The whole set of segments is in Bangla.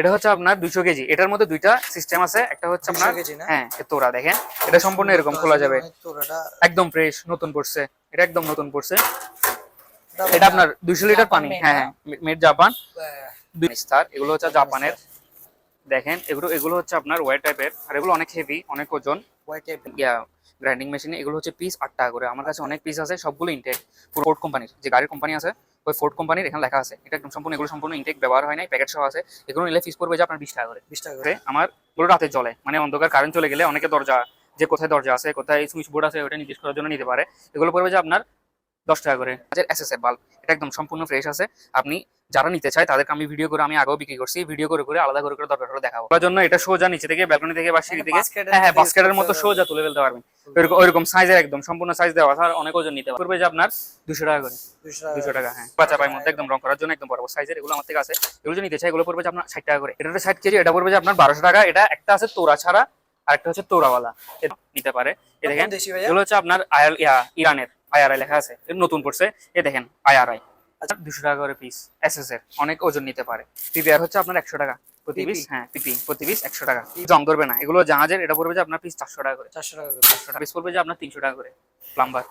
এটা হচ্ছে আপনার দুইশো কেজি। এটার মধ্যে দুইটা সিস্টেম আছে। একটা হচ্ছে আপনার হ্যাঁ তোরা দেখেন। এটা সম্পূর্ণ এরকম খোলা যাবে। একদম ফ্রেশ নতুন পড়ছে। এটা একদম নতুন পড়ছে। এটা আপনার দুইশো লিটার পানি। হ্যাঁ? হ্যাঁ। মেড জাপান এগুলো হচ্ছে জাপানের দেখেন এগুলো এগুলো হচ্ছে আপনার ওয়ার টাইপের আর এগুলো অনেক হেভি অনেক ওজন। White type এর। গ্রাইন্ডিং মেশিনে এগুলো হচ্ছে পিস আট টাকা করে। আমার কাছে অনেক পিস আছে সবগুলো ইনটেক পুরো ফোর্ড কোম্পানির যে গাড়ির কোম্পানি আছে ওই ফোর্ড কোম্পানির এখানে লেখা আছে। এটা একদম সম্পূর্ণ এগুলো সম্পূর্ণ ইনটেক ব্যবহার হয় নাই প্যাকেট সহ আছে। এগুলো নিলে ফিস পড়বে যে আপনার বিশ টাকা করে। 20 টাকা করে। করে আমার পুরো রাতে চলে মানে অন্ধকার কারেন্ট চলে গেলে অনেকে দরজা যে কোথায় দরজা আছে কোথায় সুইচ বোর্ড আছে ওটা নির্দেশ করার জন্য নিতে পারে। এগুলো পড়বে যে আপনার দশ টাকা করে। এসএসএফ বাল্ব এটা একদম সম্পূর্ণ ফ্রেশ আছে। আপনি যারা নিতে চায় তাদেরকে আমি ভিডিও করে আমি আগেও বিক্রি করছি। ভিডিও করে করে আলাদা করে করে দরকার হলে দেখাবো। তার জন্য এটা সোজা নিচে থেকে ব্যালকনি থেকে বা সিঁড়ি থেকে হ্যাঁ হ্যাঁ বাস্কেটের মতো। সোজা তুলে ফেলতে পারবেন। ওইরকম সাইজের একদম সম্পূর্ণ সাইজ দেওয়া আছে। আর অনেক ওজন নিতে পারবে যে আপনার দুশো টাকা করে। 200 টাকা। দুশো টাকা হ্যাঁ। বাচ্চা পায়ের মধ্যে একদম রং করার জন্য একদম বড় সাইজের এগুলো আমার থেকে আছে। এগুলো যে নিতে চাই এগুলো পড়বে যে আপনার ষাট টাকা করে। এটা ষাট কেজি এটা পড়বে যে আপনার বারোশো টাকা। এটা একটা আছে তোরা ছাড়া আর একটা হচ্ছে তোরাওয়ালা নিতে পারে। এ দেখেন? এগুলো হচ্ছে আপনার আয়াল ইরানের। আইআরআই লেখা আছে নতুন পড়ছে। এ দেখেন আইআরআই আচ্ছা দুশো টাকা করে পিস এসএস এর অনেক ওজন নিতে পারে। পিপিআর হচ্ছে আপনার একশো টাকা। প্রতি পিস? হ্যাঁ পিপি প্রতি পিস একশো টাকা। জং ধরবে না এগুলো জাহাজের এটা পড়বে যে আপনার পিস চারশো টাকা করে। 400 টাকা করে। চারশো টাকা। পিস পড়বে যে আপনার তিনশো টাকা করে। প্লাম্বার।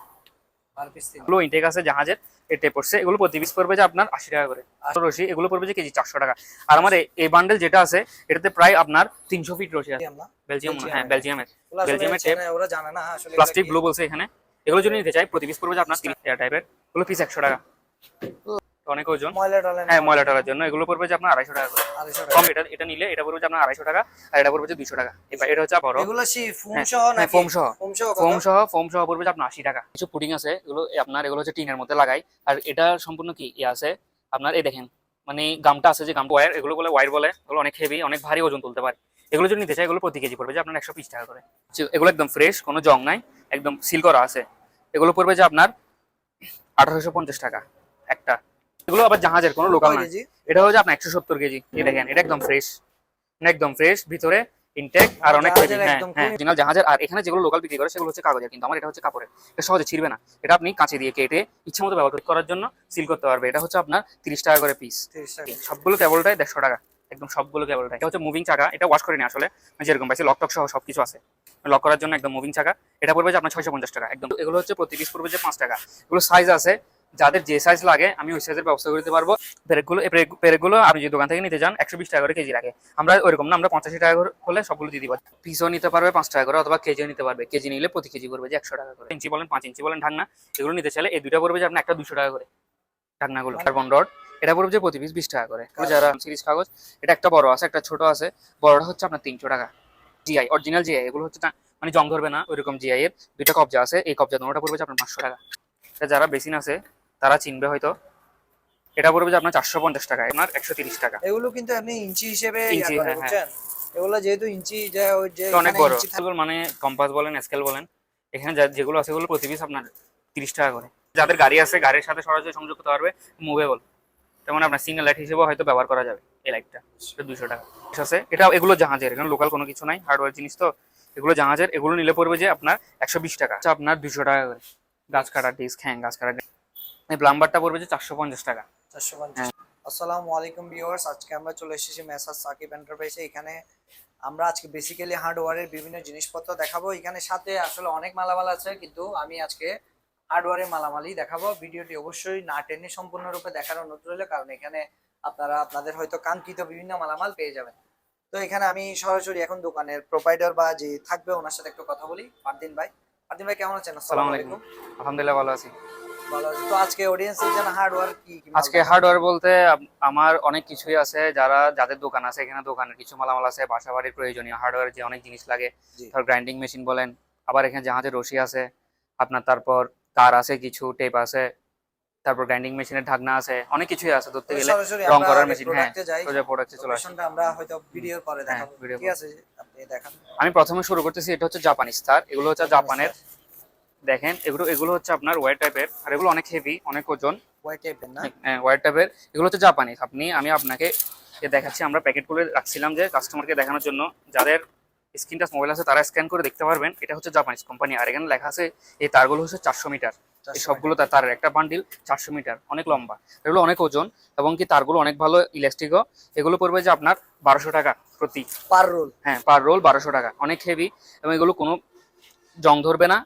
এগুলো ইনটেক আছে জাহাজের এটে পড়ছে। এগুলো প্রতি পিস পড়বে যে আপনার আশি টাকা করে। আর রশি এগুলো পড়বে যে কেজি চারশো টাকা। আর আমার এই- বান্ডেল যেটা আছে এটাতে প্রায় আপনার তিনশো ফিট রশি আছে। বেলজিয়াম বেলজিয়ামের। হ্যাঁ বেলজিয়ামের প্লাস্টিক বলছে এখানে। এগুলো যদি নিতে চাই। প্রতি পিস পড়বে আপনার তিরিশ টাইপের এগুলো পিস একশো টাকা। অনেক ওজন। হ্যাঁ ময়লা টাকার জন্য। এগুলো পড়বে যে আপনার আড়াইশো টাকা 250 টাকা। কম এটা এটা নিলে এটা পড়বে যে আপনার আড়াইশো টাকা আর এটা পড়বে যে দুশো টাকা। এবার এটা হচ্ছে বড়। এগুলো ফোম হ্যাঁ, সহ হ্যাঁ, সহ। ফোম সহ। ফোম সহ ফোম সহ পড়বে যে আপনার আশি টাকা। কিছু পুডিং আছে এগুলো আপনার এগুলো হচ্ছে টিনের মধ্যে লাগাই। আর এটা সম্পূর্ণ কি? ইয়ে আছে আপনার এই দেখেন। মানে গামটা আছে যে গামটা ওয়ার এগুলো বলে ওয়ার বলে। এগুলো অনেক হেভি অনেক ভারী ওজন তুলতে পারে। এগুলো যদি নিতে চাই এগুলো প্রতি কেজি পড়বে যে আপনার একশো বিশ টাকা করে। এগুলো একদম ফ্রেশ কোনো জং নাই একদম সিল করা আছে। এগুলো পড়বে যে আপনার আঠারোশো পঞ্চাশ টাকা একটা। এগুলো আবার জাহাজের কোনো লোকাল না? এটা হচ্ছে আপনার একশো সত্তর কেজি। দেখেন এটা একদম ফ্রেশ একদম ফ্রেশ ভিতরে ইনটেক আর অনেক হ্যাঁ হ্যাঁ। জাহাজের আর এখানে যেগুলো লোকাল বিক্রি করে সেগুলো হচ্ছে কাগজের কিন্তু আমার এটা হচ্ছে কাপড়ের। এটা সহজে ছিড়বে না। এটা আপনি কাঁচে দিয়ে কেটে ইচ্ছা মতো ব্যবহার করার জন্য সিল করতে পারবে। এটা হচ্ছে আপনার তিরিশ টাকা করে পিস সবগুলো কেবলটাই দেড়শো টাকা। একদম সবগুলো কেবলটাই এটা হচ্ছে মুভিং চাকা, এটা ওয়াশ করে করিনি আসলে যেরকম পাইছি লক টক সহ সবকিছু আছে। লক করার জন্য একদম মুভিং চাকা। এটা পড়বে যে আপনার ছয়শো পঞ্চাশ টাকা, একদম। এগুলো হচ্ছে প্রতি পিস পড়বে যে পাঁচ টাকা। এগুলো সাইজ আছে, যাদের যে সাইজ লাগে, আমি ওই সাইজের ব্যবস্থা করে দিতে পারব। পেরেক- পেরেকগুলো আপনি যে দোকান থেকে নিতে যান একশো বিশ টাকা করে কেজি রাখে। আমরা ওইরকম না, আমরা পঁচাশি টাকা করে হলে সবগুলো দিয়ে দিব। পিসও নিতে পারবে পাঁচ টাকা করে, অথবা কেজিও নিতে পারবে। কেজি নিলে প্রতি কেজি করবে যে একশো টাকা করে। ইঞ্চি বলেন, পাঁচ ইঞ্চি বলেন, ঢাকনা, এগুলো নিতে চাইলে এই দুইটা পড়বে যে আপনার একটা দুশো টাকা করে ঢাকনাগুলো। Carbon rod. এটা পড়বে যে প্রতি পিস বিশ টাকা করে। যারা সিরিজ কাগজ এটা একটা বড় আছে একটা ছোট আছে। বড়টা হচ্ছে আপনার তিনশো টাকা। জিআই অরিজিনাল জিআই এগুলো হচ্ছে মানে জং ধরবে না ওইরকম জিআই এর। দুইটা কবজা আছে এই কবজা দুটোটা পড়বে যে আপনার পাঁচশো টাকা। এটা যারা বেসিন আছে তারা চিনবে হয়তো। এটা পড়বে যে আপনার চারশো পঞ্চাশ টাকা আপনার একশো তিরিশ টাকা। এগুলো কিন্তু আপনি ইঞ্চি হিসেবে ইঞ্চি, করে, হ্যাঁ, এগুলো যেহেতু ইঞ্চি অনেক বড়। এগুলো মানে কম্পাস বলেন স্কেল বলেন এখানে যেগুলো আছে সেগুলো প্রতি পিস আপনার তিরিশ টাকা করে। যাদের গাড়ি আছে গাড়ির সাথে সরাসরি সংযোগ করতে পারবে মুভেবল তেমন আপনার সিঙ্গেল লাইট হিসেবে হয়তো ব্যবহার করা যাবে এই লাইটটা দুশো টাকা। ঠিক আছে। এটা এগুলো জাহাজের এখানে লোকাল কোনো কিছু নাই হার্ডওয়্যার জিনিস তো। এগুলো জাহাজের এগুলো নিলে পড়বে যে আপনার একশো বিশ টাকা। আচ্ছা, আপনার দুশো টাকা করে। গাছ কাটার ডিস্ক হ্যাঁ গাছ কাটার। এই প্লাম্বারটা পড়বে যে চারশো পঞ্চাশ টাকা। 450 হ্যাঁ। আসসালামু আলাইকুম ভিউয়ার্স আজকে আমরা চলে এসেছি মেসাজ সাকিব এন্টারপ্রাইজে এখানে আমরা আজকে বেসিক্যালি হার্ডওয়্যারের বিভিন্ন জিনিসপত্র দেখাবো। এখানে সাথে আসলে অনেক মালামাল আছে কিন্তু আমি আজকে হার্ডওয়্যারের মালামালই দেখাবো। ভিডিওটি অবশ্যই না টেনে সম্পূর্ণরূপে দেখার অনুরোধ রইল কারণ এখানে আপনারা আপনাদের হয়তো কাঙ্ক্ষিত বিভিন্ন মালামাল পেয়ে যাবেন। তো এখানে আমি সরাসরি এখন দোকানের প্রোভাইডার বা যে থাকবে ওনার সাথে একটু কথা বলি। পারদিন ভাই। ফারদিন ভাই কেমন আছেন? সালাম আসসালামু আলাইকুম। আলহামদুলিল্লাহ ভালো আছি। ভালো আছি। তো আজকে অডিয়েন্সের জন্য হার্ডওয়্যার কি আজকে? হার্ডওয়্যার বলতে আমার অনেক কিছুই আছে। যারা যাদের দোকান আছে এখানে দোকানের কিছু মালামাল আছে। বাসা বাড়ির প্রয়োজনীয় হার্ডওয়্যার যে অনেক জিনিস লাগে। ধর গ্রাইন্ডিং মেশিন বলেন। আবার এখানে জাহাজের রশি আছে। আপনার তারপর তার আছে কিছু টেপ আছে তারপর গ্রাইন্ডিং মেশিনের ঢাকনা আছে অনেক কিছুই আছে ধরতে গেলে। রং করার মেশিন হ্যাঁ সোজা প্রোডাক্টে চলে আসে। আমরা হয়তো ভিডিওর পরে হ্যাঁ, দেখাবো। ঠিক আছে? আপনি দেখান। আমি প্রথমে শুরু করতেছি এটা হচ্ছে জাপানিজ তার এগুলো হচ্ছে জাপানের দেখেন এগুলো এগুলো হচ্ছে আপনার ওয়ার টাইপের আর এগুলো অনেক হেভি অনেক ওজন। হোয়াইট টাইপের না? হ্যাঁ ওয়ার টাইপের এগুলো হচ্ছে জাপানিজ আপনি আমি আপনাকে এ দেখাচ্ছি আমরা প্যাকেট করে রাখছিলাম যে কাস্টমারকে দেখানোর জন্য। যাদের স্ক্রিন টাচ মোবাইল আছে তারা স্ক্যান করে দেখতে পারবেন। এটা হচ্ছে জাপানিজ কোম্পানি আর এখানে লেখা আছে এই তারগুলো হচ্ছে চারশো মিটার। এই সবগুলো তার তারের একটা বান্ডিল চারশো মিটার অনেক লম্বা। এগুলো অনেক ওজন এবং কি তারগুলো অনেক ভালো ইলাস্টিকও এগুলো পড়বে যে আপনার বারোশো টাকা প্রতি। Per roll. হ্যাঁ পার রোল বারোশো টাকা অনেক হেভি এবং এগুলো কোনো জং ধরবে না।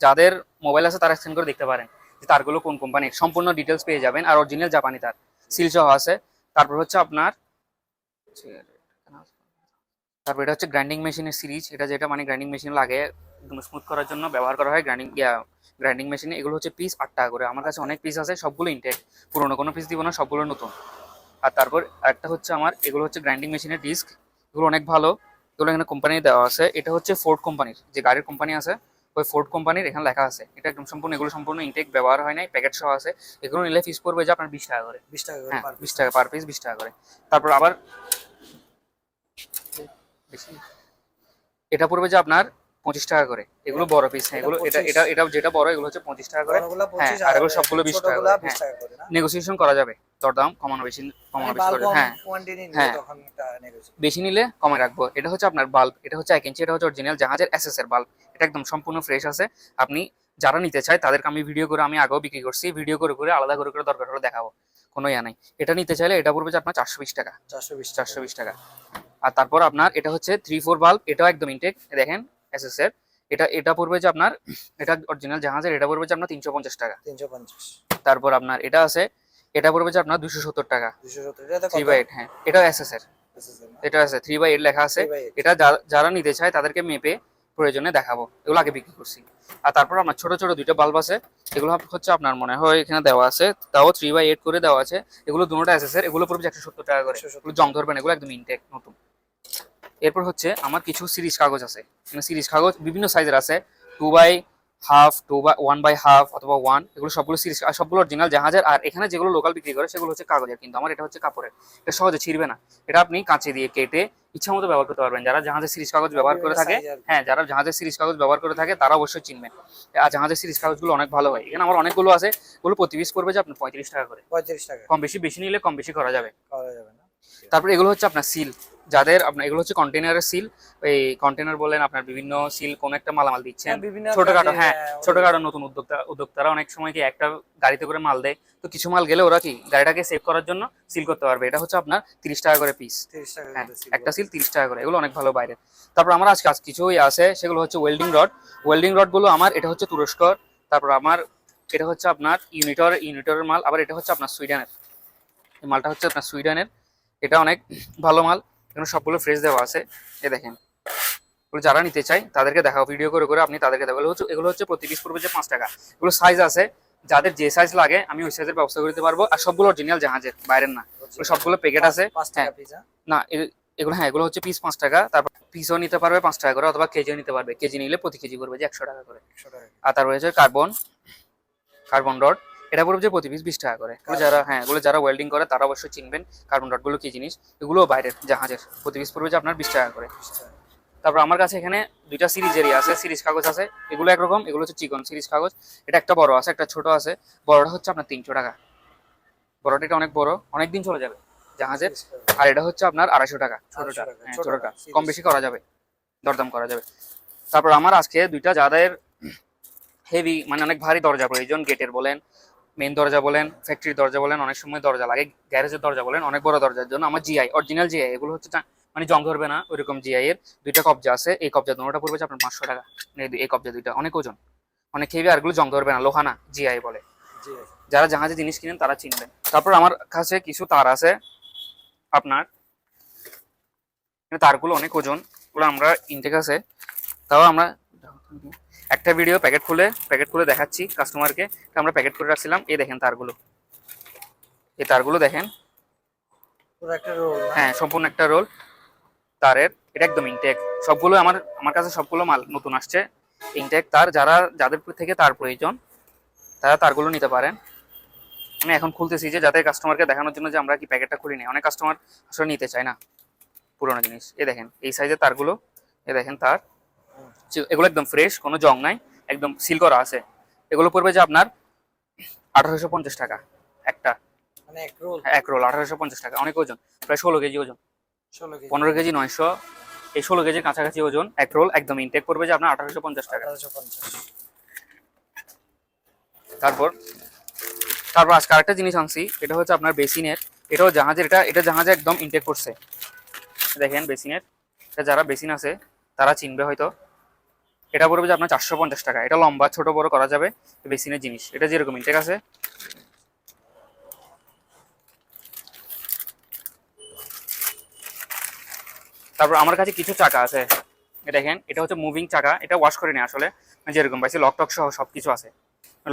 যাদের মোবাইল আছে তারা স্ক্যান করে দেখতে পারেন যে তারগুলো কোন কোম্পানির সম্পূর্ণ ডিটেলস পেয়ে যাবেন আর অরিজিনাল জাপানি তার। সিল সহ আছে। তারপর হচ্ছে আপনার তারপর এটা হচ্ছে গ্রাইন্ডিং মেশিনের সিরিজ এটা যেটা মানে গ্রাইন্ডিং মেশিন লাগে একদম স্মুথ করার জন্য ব্যবহার করা হয় গ্রাইন্ডিং গ্রাইন্ডিং মেশিনে এগুলো হচ্ছে পিস আট টাকা করে। আমার কাছে অনেক পিস আছে সবগুলো ইনটেক পুরোনো কোনো পিস দিব না সবগুলো নতুন। আর তারপর একটা হচ্ছে আমার এগুলো হচ্ছে গ্রাইন্ডিং মেশিনের ডিস্ক এগুলো অনেক ভালো। এগুলো এখানে কোম্পানি দেওয়া আছে। এটা হচ্ছে ফোর্ড কোম্পানির যে গাড়ির কোম্পানি আছে ওই ফোর্ড কোম্পানির এখানে লেখা আছে। এটা একদম সম্পূর্ণ এগুলো সম্পূর্ণ ইনটেক ব্যবহার হয় নাই। প্যাকেট সহ আছে। এগুলো নিলে ফিস পড়বে যে আপনার বিশ টাকা করে। বিশ টাকা করে হ্যাঁ বিশ টাকা পার পিস বিশ টাকা করে। তারপর আবার বেশি। এটা পড়বে যে আপনার পঁচিশ টাকা করে। এগুলো বড় পিস হ্যাঁ এটা এগুলো এটা এটা এটা যেটা বড় এগুলো হচ্ছে পঁচিশ টাকা করে। হ্যাঁ, 25 আর এগুলো সবগুলো 20 টাকা করে, 20 হ্যাঁ। নেগোসিয়েশন করা যাবে। দরদাম কমানো বেশি কমানো মানে বেশি করে হ্যাঁ। হ্যাঁ। বেশি নিলে কমে রাখব। এটা হচ্ছে আপনার বাল্ব এটা হচ্ছে এক ইঞ্চি এটা হচ্ছে অরিজিনাল জাহাজের এসএস এর বাল্ব এটা একদম সম্পূর্ণ ফ্রেশ আছে। আপনি যারা নিতে চায় তাদেরকে আমি ভিডিও করে আমি আগেও বিক্রি করছি। ভিডিও করে করে আলাদা করে করে দরকার হলে দেখাবো। কোনো ইয়া নাই। এটা নিতে চাইলে এটা পড়বে যে আপনার চারশো বিশ টাকা। 420 চারশো বিশ টাকা। আর তারপর আপনার এটা হচ্ছে থ্রি ফোর বাল্ব এটাও একদম ইনটেক দেখেন এসএস এর। এটা এটা পড়বে যে আপনার এটা অরিজিনাল জাহাজের এটা পড়বে যে আপনার তিনশো পঞ্চাশ টাকা। 350 তারপর আপনার এটা আছে এটা পড়বে যে আপনার দুশো সত্তর টাকা। থ্রি বাই এইট হ্যাঁ। এটাও এসএস এর। এটা আছে থ্রি বাই এইট লেখা আছে। এটা যারা নিতে চায় তাদেরকে মেপে প্রয়োজনে দেখাবো। এগুলো আগে বিক্রি করছি। আর তারপর আপনার ছোট ছোট দুইটা বাল্ব আছে। এগুলো হচ্ছে আপনার মনে হয় এখানে দেওয়া আছে। তাও থ্রি বাই এইট করে দেওয়া আছে। এগুলো দুটোটা এসএস এর এগুলো পড়বে একশো সত্তর টাকা করে। 170 এগুলো জং ধরবে না এগুলো একদম ইনটেক নতুন। এরপর হচ্ছে আমার কিছু সিরিজ কাগজ আছে। সিরিজ কাগজ বিভিন্ন সাইজের আছে। Two by half two by one by half অথবা ওয়ান এগুলো সবগুলো সিরিজ সবগুলো অরিজিনাল জাহাজের। আর এখানে যেগুলো লোকাল বিক্রি করে সেগুলো হচ্ছে কাগজের কিন্তু আমার এটা হচ্ছে কাপড়ের। এটা সহজে ছিঁড়বে না। এটা আপনি কাঁচে দিয়ে কেটে ইচ্ছা মতো ব্যবহার করতে পারবেন। যারা জাহাজের সিরিজ কাগজ ব্যবহার করে থাকে। হ্যাঁ যারা জাহাজের সিরিজ কাগজ ব্যবহার করে থাকে তারা অবশ্যই চিনবেন আর জাহাজের সিরিজ কাগজগুলো অনেক ভালো হয়। এখানে আমার অনেকগুলো আছে। ওগুলো প্রতি পিস পড়বে যে আপনার পঁয়ত্রিশ টাকা করে। 35 টাকা। কম বেশি বেশি নিলে কম বেশি করা যাবে। করা যাবে না। তারপর এগুলো হচ্ছে আপনার সিল যাদের আপনার এগুলো হচ্ছে কন্টেনারের সিল এই কন্টেনার বলেন আপনার বিভিন্ন সিল কোন একটা মালামাল দিচ্ছেন। হ্যাঁ, ছোটখাটো হ্যাঁ হ্যাঁ, ছোটখাটো নতুন উদ্যোক্তা উদ্যোক্তারা অনেক সময় কি একটা গাড়িতে করে মাল দেয়। তো কিছু মাল গেলে ওরা কি গাড়িটাকে সেভ করার জন্য সিল করতে পারবে। এটা হচ্ছে আপনার তিরিশ টাকা করে পিস হ্যাঁ একটা সিল তিরিশ টাকা করে। এগুলো অনেক ভালো বাইরে। তারপর আমার আজকে আজ কিছু ওই আছে সেগুলো হচ্ছে ওয়েল্ডিং রড ওয়েল্ডিং রডগুলো আমার এটা হচ্ছে তুরস্কর। তারপর আমার এটা হচ্ছে আপনার ইউনিটর ইউনিটরের মাল। আবার এটা হচ্ছে আপনার সুইডেনের এই মালটা হচ্ছে আপনার সুইডেনের এটা অনেক ভালো মাল। এখানে সবগুলো ফ্রেশ দেওয়া আছে। এ দেখেন। এগুলো যারা নিতে চায় তাদেরকে দেখাও ভিডিও করে করে আপনি তাদেরকে দেখাবো হচ্ছে এগুলো হচ্ছে প্রতি পিস পড়বে যে পাঁচ টাকা। এগুলো সাইজ আছে। যাদের যে সাইজ লাগে আমি ওই সাইজের ব্যবস্থা করে দিতে পারব। আর সবগুলো অরিজিনাল জাহাজের বাইরের না। সবগুলো প্যাকেট আছে। 5 হ্যাঁ। না এগুলো হ্যাঁ এগুলো হচ্ছে পিস পাঁচ টাকা। তারপর পিসও নিতে পারবে পাঁচ টাকা করে অথবা কেজিও নিতে পারবে। কেজি নিলে প্রতি কেজি করবে যে একশো টাকা করে। আর তারপরে হচ্ছে কার্বন কার্বন রড এটা পড়বে যে প্রতি পিস বিশ টাকা করে। যারা হ্যাঁ এগুলো যারা ওয়েল্ডিং করে তারা অবশ্যই চিনবেন কার্বন রডগুলো কি জিনিস। এগুলো বাইরের জাহাজের। প্রতি পিস পড়বে যে আপনার বিশ টাকা করে। তারপর আমার কাছে এখানে দুইটা সিরিজেরই আছে সিরিজ কাগজ আছে। এগুলো একরকম এগুলো হচ্ছে চিকন সিরিজ কাগজ। এটা একটা বড় আছে একটা ছোট আছে। বড়টা হচ্ছে আপনার তিনশো টাকা। বড়টা এটা অনেক বড় অনেক দিন চলে যাবে জাহাজের। আর এটা হচ্ছে আপনার আড়াইশো টাকা ছোটটা। 250 টাকা, হ্যাঁ, ছোটটা, ছোটটা। কম বেশি করা যাবে দরদাম করা যাবে। তারপর আমার আজকে দুইটা যাদের হেভি মানে অনেক ভারী দরজা প্রয়োজন গেটের বলেন মেন দরজা বলেন ফ্যাক্টরি দরজা বলেন অনেক সময় দরজা লাগে গ্যারেজের দরজা বলেন অনেক বড় দরজার জন্য আমার জিআই অরিজিনাল জিআই এগুলো হচ্ছে মানে জং ধরবে না ওইরকম জিআই এর দুইটা কবজা আছে এই কবজা দুটোটা পড়বে আপনার পাঁচশো টাকা এই কবজা দুইটা অনেক ওজন অনেক খেয়ে আর এগুলো জং ধরবে না লোহানা জিআই বলে। যারা জাহাজে জিনিস কিনেন তারা চিনবেন। তারপর আমার কাছে কিছু তার আছে আপনার তারগুলো অনেক ওজন ওগুলো আমরা ইনটেক আছে তাও আমরা একটা ভিডিও প্যাকেট খুলে প্যাকেট খুলে দেখাচ্ছি কাস্টমারকে আমরা প্যাকেট করে রাখছিলাম। এই দেখেন তারগুলো। এই তারগুলো দেখেন। হ্যাঁ সম্পূর্ণ একটা রোল তারের এটা একদম ইনটেক সবগুলো আমার আমার কাছে সবগুলো মাল নতুন আসছে। ইনটেক তার যারা যাদের থেকে তার প্রয়োজন তারা তারগুলো নিতে পারেন। আমি এখন খুলতেছি যে যাতে কাস্টমারকে দেখানোর জন্য যে আমরা কি প্যাকেটটা খুলি নি অনেক কাস্টমার আসলে নিতে চায় না। পুরোনো জিনিস। এ দেখেন এই সাইজের তারগুলো। এ দেখেন তার। এগুলো একদম ফ্রেশ কোনো জং নাই একদম সিল করা আছে। এগুলো পড়বে যে আপনার আঠারোশো পঞ্চাশ টাকা একটা। মানে এক রোল আঠারোশো পঞ্চাশ টাকা অনেক ওজন প্রায় ষোলো কেজি ওজন। পনেরো কেজি নয়শো এই ষোলো কেজির কাছাকাছি ওজন এক রোল একদম ইনটেক পড়বে যে আপনার আঠারোশো পঞ্চাশ টাকা। তারপর তারপর আজকে আরেকটা জিনিস আনছি এটা হচ্ছে আপনার বেসিনের এটাও জাহাজের এটা এটা জাহাজে একদম ইনটেক করছে। দেখেন বেসিনের এটা যারা বেসিন আছে তারা চিনবে হয়তো। এটা পড়বে যে আপনার চারশো পঞ্চাশ টাকা। এটা লম্বা, ছোট, বড় করা যাবে বেসিনের জিনিস। এটা যেরকম ইনটেক আছে? তারপর আমার কাছে কিছু চাকা আছে। দেখেন, এটা হচ্ছে মুভিং চাকা। এটা ওয়াশ করে নিই আসলে, যেরকম পাইছি লক টক সহ সব কিছু আছে।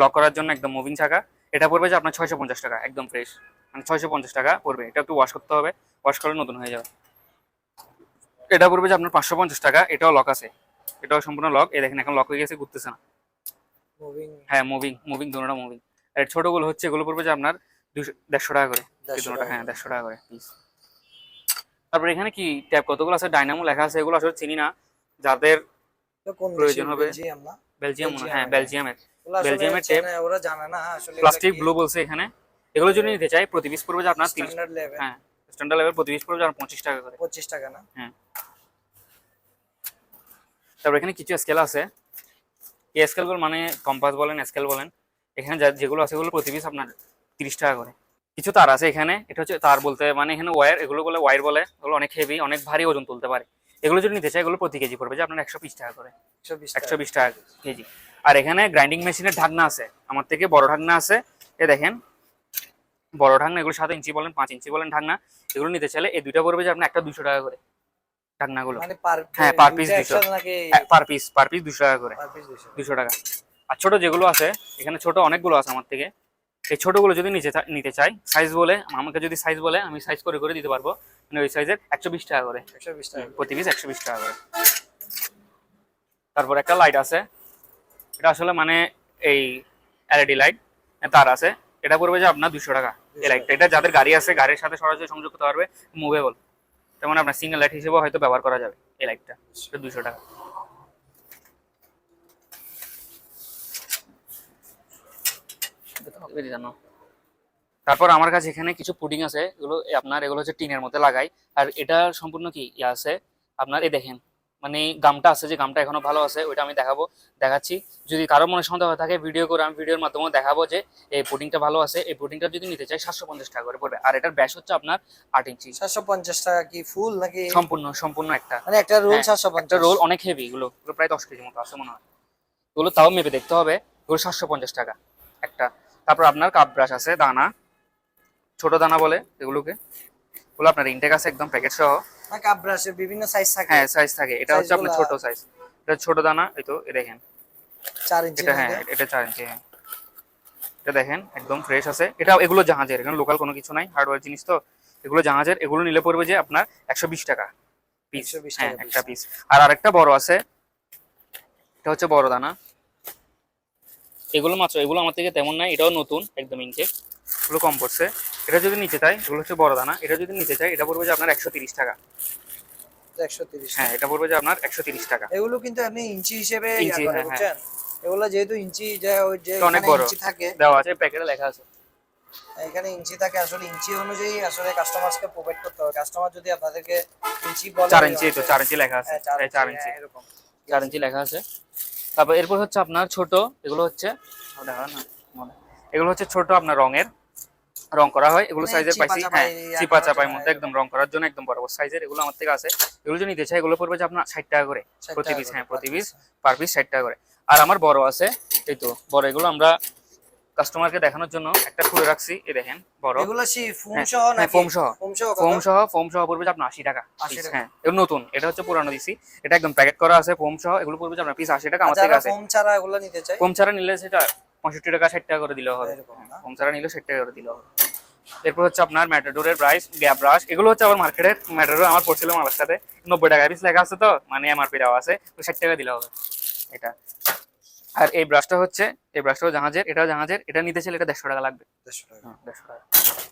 লক করার জন্য একদম মুভিং চাকা। এটা পড়বে যে আপনার ছয়শো পঞ্চাশ টাকা, একদম ফ্রেশ মানে ছয়শো পঞ্চাশ টাকা পড়বে। এটা একটু ওয়াশ করতে হবে। ওয়াশ করলে নতুন হয়ে যাবে। এটা পড়বে যে আপনার পাঁচশো পঞ্চাশ টাকা। এটাও লক আছে। এটাও সম্পূর্ণ লক এই দেখেন এখন লক হয়ে গেছে ঘুরতেছে না। মুভিং হ্যাঁ মুভিং মুভিং দুটোটা মুভিং আর ছোটগুলো হচ্ছে এগুলো পড়বে যে আপনার দুশো দেড়শো টাকা করে। দুটোটা হ্যাঁ দেড়শো টাকা করে। পিস তারপর এখানে কি ট্যাব কতগুলো আছে? ডাইনামো লেখা আছে এগুলো আসলে চিনি না। যাদের কোন প্রয়োজন হবে। বেলজিয়াম হ্যাঁ বেলজিয়াম, বেলজিয়ামের বেলজিয়ামের চেনে, ওরা জানে না আসলে প্লাস্টিক ব্লু বলছে এখানে। এগুলো যদি নিতে চাই প্রতি পিস পড়বে যে আপনার তিরিশ স্ট্যান্ডার্ড লেভেল হ্যাঁ স্ট্যান্ডার্ড লেভেল প্রতি পিস পড়বে যে আপনার পঁচিশ টাকা করে। পঁচিশ টাকা না? তারপর এখানে কিছু স্কেল আছে। এই স্কেলগুলো মানে কম্পাস বলেন স্কেল বলেন এখানে যা- যেগুলো আছে এগুলো প্রতি পিস আপনার তিরিশ টাকা করে। কিছু তার আছে এখানে এটা হচ্ছে তার বলতে মানে এখানে ওয়্যার এগুলো বলে ওয়্যার বলে এগুলো অনেক হেভি অনেক ভারী ওজন তুলতে পারে। এগুলো যদি নিতে চাই এগুলো প্রতি কেজি পড়বে যে আপনার একশো বিশ টাকা করে। একশো বিশ একশো বিশ টাকা কেজি। আর এখানে গ্রাইন্ডিং মেশিনের ঢাকনা আছে আমার থেকে বড় ঢাকনা আছে। এ দেখেন বড় ঢাকনা এগুলো সাত ইঞ্চি বলেন পাঁচ ইঞ্চি বলেন ঢাকনা এগুলো নিতে চাইলে এই দুইটা পড়বে যে আপনার একটা দুশো টাকা করে। ঢাকনাগুলো মানে পার হ্যাঁ, 200 একসাথে নাকি পার পিস পার পিস দুশো টাকা করে। দুশো দুশো টাকা। আর ছোট যেগুলো আছে এখানে ছোট অনেকগুলো আছে আমার থেকে। এই ছোটগুলো যদি নিতে চা- নিতে চাই সাইজ বলে আমাকে যদি সাইজ বলে আমি সাইজ করে করে দিতে পারব। মানে ওই সাইজের একশো বিশ টাকা করে। প্রতি পিস একশো বিশ টাকা করে। তারপর একটা লাইট আছে। এটা আসলে মানে এই এলইডি লাইট তার আছে। এটা পড়বে যে আপনার দুশো টাকা। এই লাইটটা এটা যাদের গাড়ি আছে গাড়ির সাথে সরাসরি সংযোগ করতে পারবে মুভেবল তেমন আপনার সিঙ্গেল লাইট হিসেবে হয়তো ব্যবহার করা যাবে এই লাইটটা সেটা দুশো টাকা। জানো। তারপর আমার কাছে এখানে কিছু পুডিং আছে এগুলো আপনার এগুলো হচ্ছে টিনের মধ্যে লাগাই। আর এটা সম্পূর্ণ কি? ইয়ে আছে। আপনার এই দেখেন মানে গামটা আছে যে গামটা এখনও ভালো আছে ওইটা আমি দেখাবো দেখাচ্ছি। যদি কারও মনে সন্দেহ থাকে ভিডিও করে আমি ভিডিওর মাধ্যমে দেখাবো যে এই পুডিংটা ভালো আছে। এই পুডিংটা যদি নিতে চাই সাতশো পঞ্চাশ টাকা করে পড়বে। আর এটার ব্যাস হচ্ছে আপনার আট ইঞ্চি সাতশো পঞ্চাশ টাকা কি ফুল নাকি? সম্পূর্ণ সম্পূর্ণ একটা। মানে একটা রোল হ্যাঁ, সাতশো একটা পঞ্চাশ রোল অনেক হেভি এগুলো এগুলো প্রায় দশ কেজি মতো আছে মনে হয়। এগুলো তাও মেপে দেখতে হবে এগুলো সাতশো পঞ্চাশ টাকা একটা। তারপর আপনার কাপ ব্রাশ আছে দানা। ছোট দানা বলে এগুলোকে। এগুলো আপনার ইনটেক আছে একদম প্যাকেট সহ। না কাপ ব্রাশের বিভিন্ন সাইজ থাকে। হ্যাঁ সাইজ থাকে। এটা হচ্ছে আপনার ছোট সাইজ এটা ছোট দানা এই তো এ দেখেন। চার ইঞ্চি এটা হ্যাঁ এটা চার ইঞ্চি হ্যাঁ। এটা দেখেন একদম ফ্রেশ আছে। এটা এগুলো জাহাজের এখানে লোকাল কোনো কিছু নাই হার্ডওয়্যার জিনিস তো। এগুলো জাহাজের এগুলো নিলে পড়বে যে আপনার একশো বিশ টাকা পিস 120 হ্যাঁ টাকা একটা পিস আর আরেকটা বড় আছে। এটা হচ্ছে বড় দানা। এগুলো মাত্র এগুলো আমার থেকে তেমন নাই এটাও নতুন একদম ইনটেক এগুলো কম পড়ছে। এটা যদি নিতে চাই এগুলো হচ্ছে বড় দানা। এটা যদি নিতে চাই এটা পড়বে যে আপনার একশো তিরিশ টাকা। একশো তিরিশ হ্যাঁ এটা পড়বে যে আপনার একশো তিরিশ টাকা। এগুলো কিন্তু আপনি ইঞ্চি হিসেবে ইঞ্চি, হ্যাঁ, এগুলো যেহেতু ইঞ্চি যে অনেক বড়। থাকে। দেওয়া আছে প্যাকেটে লেখা আছে। এখানে ইঞ্চি থাকে। আসলে ইঞ্চি অনুযায়ী আসলে কাস্টমারকে প্রোভাইড করতে হবে। কাস্টমার যদি আপনাদেরকে ইঞ্চি বলে চার ইঞ্চি তো চার ইঞ্চি লেখা আছে। হ্যাঁ, ইঞ্চি, হ্যাঁ, এরকম। ইঞ্চি লেখা আছে। তারপর এরপর হচ্ছে আপনার ছোট এগুলো হচ্ছে এগুলো হচ্ছে ছোট আপনার রঙের। রং করা হয় এগুলো মানে সাইজের চিপা পাইছি হ্যাঁ চিপা চাপাই মধ্যে একদম রং করার জন্য একদম বড় সাইজের এগুলো আমার থেকে আছে। এগুলো যদি নিতে চাই এগুলো পড়বে যে আপনার ষাট টাকা করে প্রতি পিস হ্যাঁ প্রতি পিস পার পিস ষাট টাকা করে। আর আমার বড় আছে এই তো বড় এগুলো আমরা কাস্টমারকে দেখানোর জন্য একটা খুলে রাখছি এই দেখেন বড়। এগুলো সি ফোম হ্যাঁ, সহ হ্যাঁ, সহ। ফোম সহ ফোম সহ ফোম সহ পড়বে যে আপনার আশি টাকা 80 টাকা। হ্যাঁ। এগুলো নতুন এটা হচ্ছে পুরানো দিছি। এটা একদম প্যাকেট করা আছে ফোম সহ এগুলো পড়বে যে আপনার পিস আশি টাকা আর আমার থেকে আছে। ফোম ছাড়া এগুলো নিতে চাই ফোম ছাড়া নিলে সেটা পঁয়ষট্টি টাকা ষাট টাকা করে দিলেও হবে। ছাড়া নিলে ষাট টাকা করে দিলেও হবে। এরপর হচ্ছে আপনার ম্যাটাডোরের প্রাইস গ্যাপ ব্রাশ এগুলো হচ্ছে আমার মার্কেটের ম্যাটাডোর আমার পড়ছিল আমার সাথে। নব্বই টাকা পিস লেখা আছে তো মানে এমআরপি দেওয়া আছে তো ষাট টাকা দিলে হবে। এটা। আর এই ব্রাশটা হচ্ছে এই ব্রাশটাও জাহাজের এটাও জাহাজের এটা নিতে চাইলে এটা দেড়শো টাকা লাগবে। দেড়শো টাকা। দেড়শো টাকা।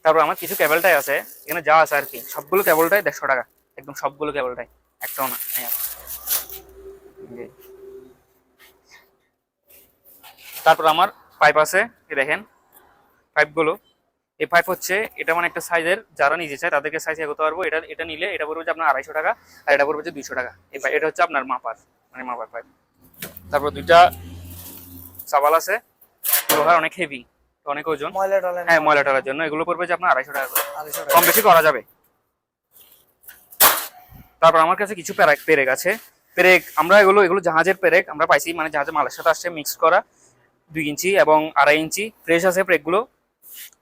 তারপর আমার কিছু কেবলটাই আছে এখানে যা আছে আর কি সবগুলো কেবলটাই দেড়শো টাকা। একদম সবগুলো কেবলটাই একটাও না এই আছে। জি। তারপর আমার পাইপ আছে এই দেখেন। পাইপগুলো এই পাইপ হচ্ছে এটা মানে একটা সাইজের যারা নিজে চায় তাদেরকে সাইজ এগোতে পারব। এটা এটা নিলে এটা পড়বে যে আপনার আড়াইশো টাকা আর এটা পড়বে যে দুইশো টাকা। এই এটা হচ্ছে আপনার মাপার মানে মাপার পাইপ তারপর দুইটা সাবাল আছে। লোহার অনেক হেভি অনেক ওজন। হ্যাঁ ময়লা টলার জন্য। এগুলো পড়বে যে আপনার আড়াইশো টাকা করে। কম বেশি করা যাবে। তারপর আমার কাছে কিছু পেরেক পেরেক আছে। পেরেক আমরা এগুলো এগুলো জাহাজের পেরেক আমরা পাইছি মানে জাহাজের মালের সাথে আসছে মিক্স করা। দুই ইঞ্চি এবং আড়াই ইঞ্চি ফ্রেশ আছে পেরেকগুলো।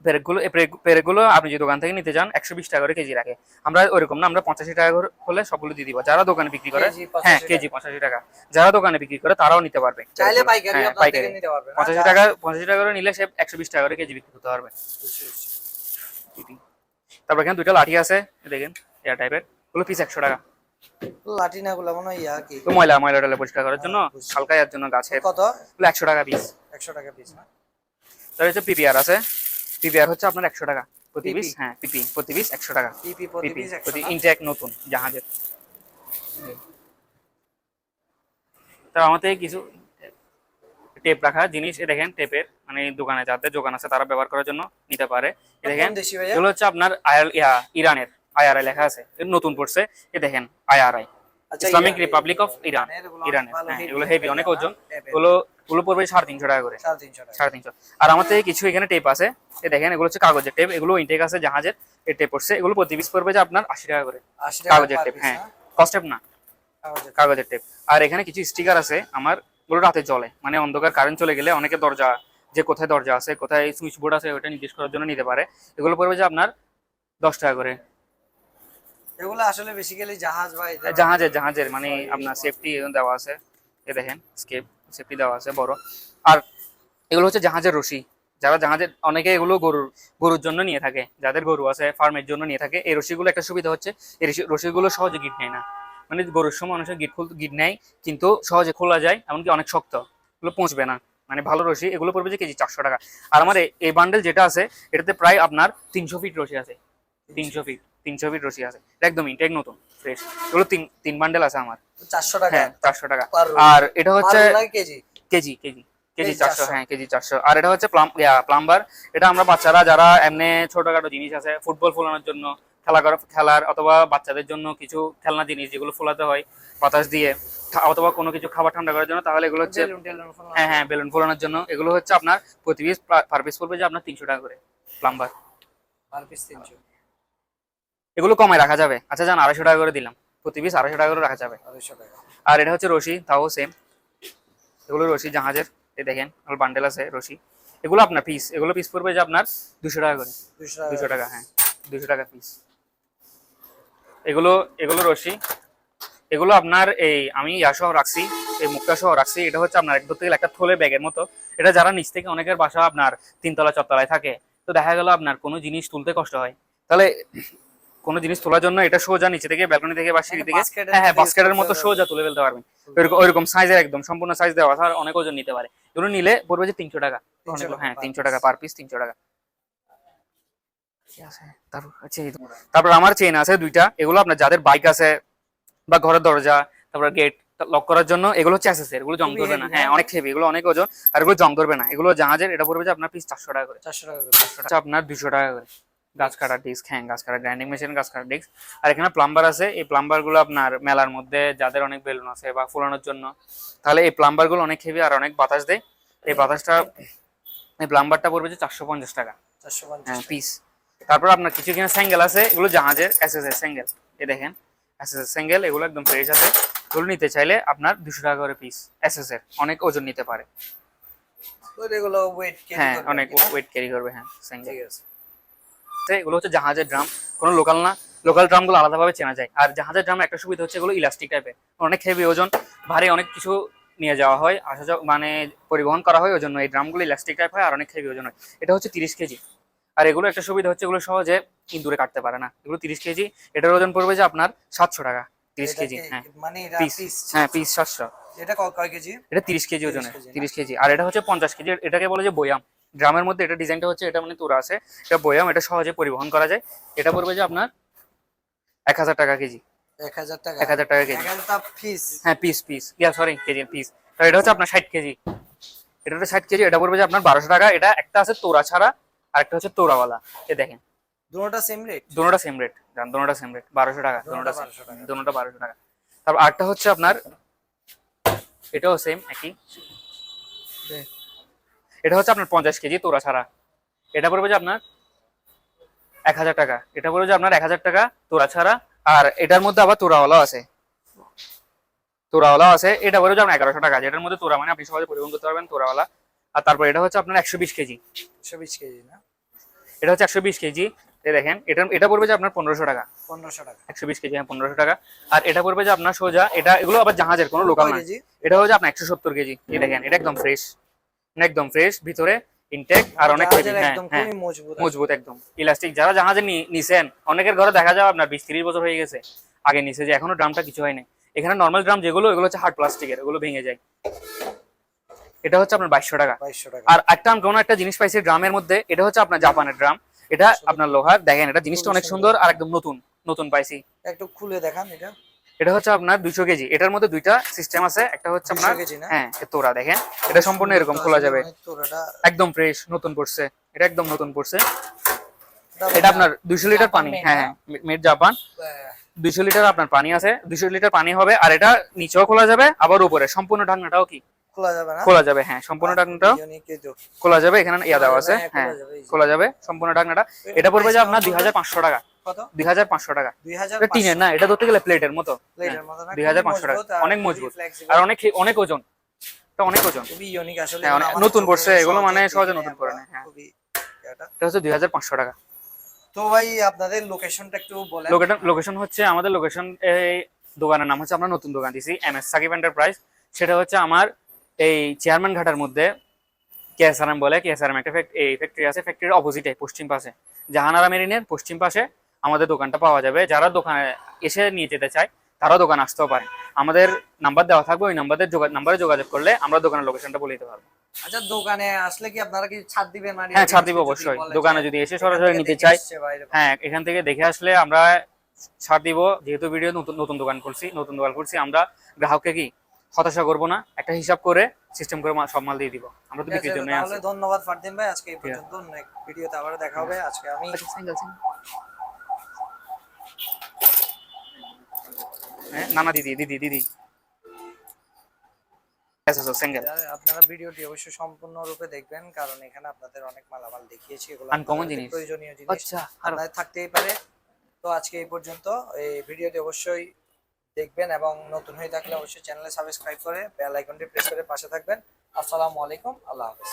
পেরেকগুলো পেরেকগুলো আপনি যে দোকান থেকে নিতে যান একশো বিশ টাকা করে কেজি রাখে। আমরা ওরকম না আমরা পঁচাশি টাকা করে হলে সবগুলো দিয়ে দিব। যারা দোকানে বিক্রি করে হ্যাঁ কেজি পঁচাশি টাকা। যারা দোকানে বিক্রি করে তারাও নিতে পারবে। পাইকারি হ্যাঁ, পঁচাশি টাকা পঁচাশি টাকা করে নিলে সে একশো বিশ টাকা করে কেজি বিক্রি করতে পারবে। তারপর এখানে দুইটা লাঠি আছে দেখেন এয়ার টাইপের। ওগুলো পিস একশো টাকা। লাঠি না গুলো মনে হয় ইয়া কি? ময়লা ময়লা টয়লা পরিষ্কার করার জন্য। হালকা জন্য গাছের কত? ওগুলো একশো টাকা পিস একশো টাকা পিস না? হচ্ছে পিপিআর আছে। পিপিআর হচ্ছে আপনার একশো টাকা প্রতি পিস হ্যাঁ পিপি প্রতি পিস একশো টাকা। পিপি প্রতি পিস প্রতি? ইনটেক নতুন জাহাজের। তো আমাদের কিছু টেপ রাখা জিনিস এ দেখেন টেপের মানে দোকানে যাদের দোকান আছে তারা ব্যবহার করার জন্য নিতে পারে। দেখেন এগুলো হচ্ছে আপনার ইরানের। আইআরআই লেখা আছে। নতুন পড়ছে। এ দেখেন IRI Islamic Republic of Iran ইরানের এগুলো ভালো হ্যাঁ এগুলো হেভি অনেক ওজন। এগুলো এগুলো পড়বে সাড়ে তিনশো টাকা করে। সাড়ে তিনশো আর থেকে কিছু এখানে টেপ আছে। এ দেখেন এগুলো হচ্ছে কাগজের টেপ এগুলো ইনটেক আছে জাহাজের। এই টেপ পড়ছে। এগুলো প্রতি পিস পড়বে যে আপনার আশি টাকা করে। কাগজের টেপ হ্যাঁ? কস্ট টেপ না। কাগজের টেপ। আর এখানে কিছু স্টিকার আছে। আমার ওগুলো রাতে চলে মানে অন্ধকার কারেন্ট চলে গেলে অনেকে দরজা যে কোথায় দরজা আছে কোথায় সুইচ বোর্ড আছে ওটা নির্দেশ করার জন্য নিতে পারে। এগুলো পড়বে যে আপনার দশ টাকা করে। এগুলো আসলে বেসিক্যালি জাহাজ বা জাহাজের জাহাজের মানে আপনার সেফটি দেওয়া আছে। এ দেখেন স্কেপ সেফটি দেওয়া আছে বড়। আর এগুলো হচ্ছে জাহাজের রশি। যারা জাহাজের অনেকে এগুলো গরুর গরুর জন্য নিয়ে থাকে। যাদের গরু আছে ফার্মের জন্য নিয়ে থাকে। এই রশিগুলো একটা সুবিধা হচ্ছে এই রশি- রশিগুলো সহজে গিট নেয় না। মানে গরুর সময় মানুষের গিট খুল গিট নেয় কিন্তু সহজে খোলা যায় এমনকি অনেক শক্ত। এগুলো পৌঁছবে না। মানে ভালো রশি এগুলো পড়বে যে কেজি চারশো টাকা। আর আমার এই- এই বান্ডেল যেটা আছে এটাতে প্রায় আপনার তিনশো ফিট রশি আছে। তিনশো ফিট তিনশো ফিট রশি আছে। একদম ইনটেক নতুন ফ্রেশ এগুলো তিন তিন বান্ডেল আছে আমার। চারশো টাকা? হ্যাঁ চারশো টাকা। আর এটা হচ্ছে কেজি? কেজি কেজি কেজি চারশো হ্যাঁ কেজি চারশো। আর এটা হচ্ছে প্লাম প্লাম্বার এটা আমরা বাচ্চারা যারা এমনি ছোটখাটো জিনিস আছে ফুটবল ফোলানোর জন্য খেলা করা খেলার অথবা বাচ্চাদের জন্য কিছু খেলনা জিনিস যেগুলো ফোলাতে হয় বাতাস দিয়ে অথবা কোনো কিছু খাবার ঠান্ডা করার জন্য তাহলে এগুলো হচ্ছে। হ্যাঁ হ্যাঁ বেলুন ফোলানোর জন্য। এগুলো হচ্ছে আপনার প্রতি পিস পার পিস পড়বে যে আপনার তিনশো টাকা করে প্লাম্বার per piece 300 এগুলো কমায় রাখা যাবে। আচ্ছা যান আড়াইশো টাকা করে দিলাম। প্রতি পিস আড়াইশো টাকা করে রাখা যাবে। 250 টাকা। আর এটা হচ্ছে রশি তাও সেম এগুলো রশি জাহাজের এই দেখেন বান্ডেল আছে রশি। এগুলো আপনার পিস এগুলো পিস পড়বে যে আপনার দুশো টাকা করে। দুশো টাকা। হ্যাঁ দুশো টাকা পিস এগুলো এগুলো রশি এগুলো আপনার এই আমি ইয়াসহ রাখছি এই মুক্তা সহ রাখছি এটা হচ্ছে আপনার একদম থেকে একটা থলে ব্যাগের মতো। এটা যারা নিচ থেকে অনেকের বাসা আপনার তিনতলা চারতলায় থাকে তো দেখা গেল আপনার কোনো জিনিস তুলতে কষ্ট হয়। তাহলে কোনো জিনিস তোলার জন্য এটা সোজা নিচে থেকে ব্যালকনি থেকে বা সিঁড়ি মানে থেকে হ্যাঁ হ্যাঁ বাস্কেটের মতো। সোজা তুলে ফেলতে পারবেন। ওইরকম ওইরকম সাইজের একদম সম্পূর্ণ সাইজ দেওয়া আছে আর অনেক ওজন নিতে পারে। এগুলো নিলে পড়বে যে তিনশো টাকা। 300 অনেক- টাকা হ্যাঁ তিনশো টাকা পার পিস তিনশো টাকা। তারপর আচ্ছা, তারপর আমার চেন আছে দুইটা। এগুলো আপনার যাদের বাইক আছে বা ঘরের দরজা তারপর গেট লক করার জন্য এগুলো হচ্ছে অ্যাসেসের এগুলো জং ধরবে না। হ্যাঁ। অনেক হেভি এগুলো অনেক ওজন আর এগুলো জং ধরবে না। এগুলো জাহাজের এটা পড়বে যে আপনার পিস চারশো টাকা করে। 400 টাকা করে আপনার দুশো টাকা করে। গাছ কাটার ডিস্ক হ্যাঁ গাছ কাটার গ্রাইন্ডিং মেশিন গাছ কাটার ডিস্ক আর এখানে প্লাম্বার আছে এই প্লাম্বারগুলো আপনার মেলার মধ্যে যাদের অনেক বেলুন আছে বা ফুলানোর জন্য তাহলে এই প্লাম্বারগুলো অনেক হেভি আর অনেক বাতাস দেয়। এই বাতাসটা এই প্লাম্বারটা পড়বে যে চারশো পঞ্চাশ টাকা। 450 হ্যাঁ পিস তারপর আপনার কিছু এখানে স্যাঙ্গেল আছে এগুলো জাহাজের এস এস এস স্যাঙ্গেল এই দেখেন এস এস এস স্যাঙ্গেল এগুলো একদম ফ্রেশ আছে। এগুলো নিতে চাইলে আপনার দুশো টাকা করে পিস এস এস এর অনেক ওজন নিতে পারে। হ্যাঁ অনেক? ওয়েট ক্যারি করবে হ্যাঁ স্যাঙ্গেল ঠিক আছে। আছে, এগুলো হচ্ছে জাহাজের ড্রাম। কোনো লোকাল না। লোকাল ড্রামগুলো আলাদাভাবে চেনা যায়। আর জাহাজের ড্রাম একটা সুবিধা হচ্ছে এগুলো ইলাস্টিক টাইপের অনেক হেভি ওজন ভারী অনেক কিছু নিয়ে যাওয়া হয় আসা যাওয়া মানে পরিবহন করা হয় ওই জন্য এই ড্রামগুলো ইলাস্টিক টাইপ হয় আর অনেক হেভি ওজন হয়। এটা হচ্ছে তিরিশ কেজি। আর এগুলো একটা সুবিধা হচ্ছে এগুলো সহজে ইন্দুরে কাটতে পারে না। এগুলো তিরিশ কেজি। এটার ওজন পড়বে যে আপনার সাতশো টাকা। তিরিশ কেজি হ্যাঁ। মানে হ্যাঁ পিস সাতশো। এটা কয় কেজি? এটা তিরিশ কেজি ওজনের। কেজি তিরিশ কেজি। আর এটা হচ্ছে পঞ্চাশ কেজি। এটাকে বলে যে বয়াম। ড্রামের মধ্যে এটা ডিজাইনটা হচ্ছে এটা মানে তোরা আছে এটা বয়াম এটা সহজে পরিবহন করা যায়। এটা পড়বে যে আপনার এক হাজার টাকা কেজি। 1000 টাকা। এক হাজার টাকা কেজি। 1000 পিস হ্যাঁ পিস পিস ইয়া সরি কেজি পিস তো এটা হচ্ছে আপনার ষাট কেজি। এটা হচ্ছে ষাট কেজি এটা পড়বে যে আপনার বারোশো টাকা। এটা একটা আছে তোরা ছাড়া আর একটা হচ্ছে তোরাওয়ালা। এ দেখেন। দুটোটা সেম রেট দুটোটা সেম রেট জান দুটোটা সেম রেট বারোশো টাকা দুটোটা দুটোটা 1200 টাকা। দুটোটা বারোশো টাকা। তারপর আরেকটা হচ্ছে আপনার এটাও সেম একই। এটা হচ্ছে আপনার পঞ্চাশ কেজি তোরা ছাড়া। এটা পড়বে যে আপনার এক হাজার টাকা। এটা পড়বে যে আপনার এক হাজার টাকা তোরা ছাড়া। আর এটার মধ্যে আবার তোরাওয়ালাও আছে। তোরাওয়ালাও আছে। এটা পড়বে যে আপনার এগারোশো টাকা। যেটার মধ্যে তোরা মানে আপনি সহজে পরিবহন করতে পারবেন তোরাওয়ালা আর তারপর এটা হচ্ছে আপনার একশো বিশ কেজি। একশো বিশ কেজি না? এটা হচ্ছে একশো বিশ কেজি। এই দেখেন এটা এটা পড়বে যে আপনার পনেরোশো টাকা। পনেরোশো টাকা। একশো বিশ কেজি হ্যাঁ পনেরোশো টাকা। আর এটা পড়বে যে আপনার সোজা। এটা এগুলো আবার জাহাজের কোনো লোকাল না এটা হচ্ছে আপনার একশো সত্তর কেজি। এই দেখেন এটা একদম ফ্রেশ একদম ফ্রেশ ভিতরে ইনটেক আর অনেক হ্যাঁ একদম হ্যাঁ। খুবই মজবুত মজবুত একদম। ইলাস্টিক যারা জাহাজে নিছেন অনেকের ঘরে দেখা যায় আপনার বিশ তিরিশ বছর হয়ে গেছে আগে নিছে যে এখনও ড্রামটা কিছু হয়নি এখানে নর্মাল ড্রাম যেগুলো এগুলো হচ্ছে হার্ড প্লাস্টিকের এগুলো ভেঙে যায়। এটা হচ্ছে আপনার বাইশশো টাকা। বাইশশো টাকা। আর একটা আমি কোনো একটা জিনিস পাইছি ড্রামের মধ্যে এটা হচ্ছে আপনার জাপানের ড্রাম এটা আপনার লোহার দেখেন এটা জিনিসটা অনেক সুন্দর আর একদম নতুন নতুন পাইছি। একটু খুলে দেখান এটা। এটা হচ্ছে আপনার দুইশো কেজি। এটার মধ্যে দুইটা সিস্টেম আছে। একটা হচ্ছে আপনার হ্যাঁ তোরা দেখেন। এটা সম্পূর্ণ এরকম খোলা যাবে। একদম ফ্রেশ নতুন পড়ছে। এটা একদম নতুন পড়ছে। এটা আপনার দুইশো লিটার পানি। হ্যাঁ হ্যাঁ মেড জাপান। দুইশো লিটার আপনার পানি আছে। দুইশো লিটার পানি হবে আর এটা নিচেও খোলা যাবে আবার উপরে। সম্পূর্ণ ঢাকনাটাও কি? খোলা যাবে হ্যাঁ সম্পূর্ণ তো। খোলা যাবে। এখানে ইয়া দেওয়া আছে। হ্যাঁ, হ্যাঁ খোলা যাবে, খোলা যাবে। সম্পূর্ণ ঢাকনাটা। এটা পড়বে যে আপনার দুই হাজার পাঁচশো টাকা। কত? টাকা। এটা টিনের না এটা ধরতে গেলে প্লেটের মতো। প্লেটের পাঁচশো টাকা। অনেক মজবুত। আর অনেক অনেক ওজন। এটা অনেক ওজন। খুবই ইউনিক আসলে। হ্যাঁ, নতুন করছে, এগুলো মানে সহজে সহজে নতুন করে নেয়, হ্যাঁ। এটা। এটা হচ্ছে দুই হাজার পাঁচশো টাকা। তো ভাই আপনাদের লোকেশনটা একটু বলেন। লোকেশন লোকেশন হচ্ছে আমাদের লোকেশন এই দোকানের নাম হচ্ছে আমরা নতুন দোকান দিছি এম এস সাকিব এন্টারপ্রাইজ সেটা হচ্ছে আমার এই চেয়ারম্যান ঘাটার মধ্যে কেএসআরএম বলে। কেএসআরএম একটা এই ফ্যাক্টরি আছে ফ্যাক্টরির অপোজিটে পশ্চিম পাশে। জাহানারা মেরিনের পশ্চিম পাশে। আমাদের দোকানটা পাওয়া যাবে। যারা দোকানে এসে নিয়ে যেতে চায় তারা দোকানে আসতেও পারে। আমাদের নাম্বার দেওয়া থাকবে ওই নাম্বারের নাম্বারে যোগাযোগ করলে আমরা দোকানের লোকেশনটা বলে দিতে পারব। আচ্ছা দোকানে আসলে কি আপনারা কি ছাড় দিবেন? মানে হ্যাঁ ছাড় দিব অবশ্যই। দোকানে যদি এসে সরাসরি নিতে চাই হ্যাঁ এখান থেকে দেখে আসলে আমরা ছাড় দিব। যেহেতু ভিডিও নতুন নতুন দোকান করছি নতুন দোকান করছি আমরা গ্রাহককে কি হতাশা করব না একটা হিসাব করে সিস্টেম করে সব মাল দিয়ে দিব। আমরা তো বিক্রির জন্য ধন্যবাদ ফারদিন ভাই আজকে এই পর্যন্ত। ভিডিওতে আবার দেখা হবে। আজকে আমি হ্যাঁ? না না দিদি দিদি দিদি। আপনারা ভিডিওটি অবশ্যই সম্পূর্ণরূপে দেখবেন কারণ এখানে আপনাদের অনেক মালামাল দেখিয়েছি এগুলো Uncommon জিনিস। প্রয়োজনীয় জিনিস। আচ্ছা আপনাদের থাকতেই পারে। তো আজকে এই পর্যন্ত এই ভিডিওটি অবশ্যই দেখবেন এবং নতুন হয়ে থাকলে অবশ্যই চ্যানেলে সাবস্ক্রাইব করে বেল আইকনটি প্রেস করে পাশে থাকবেন। আসসালামু আলাইকুম আল্লাহ হাফেজ।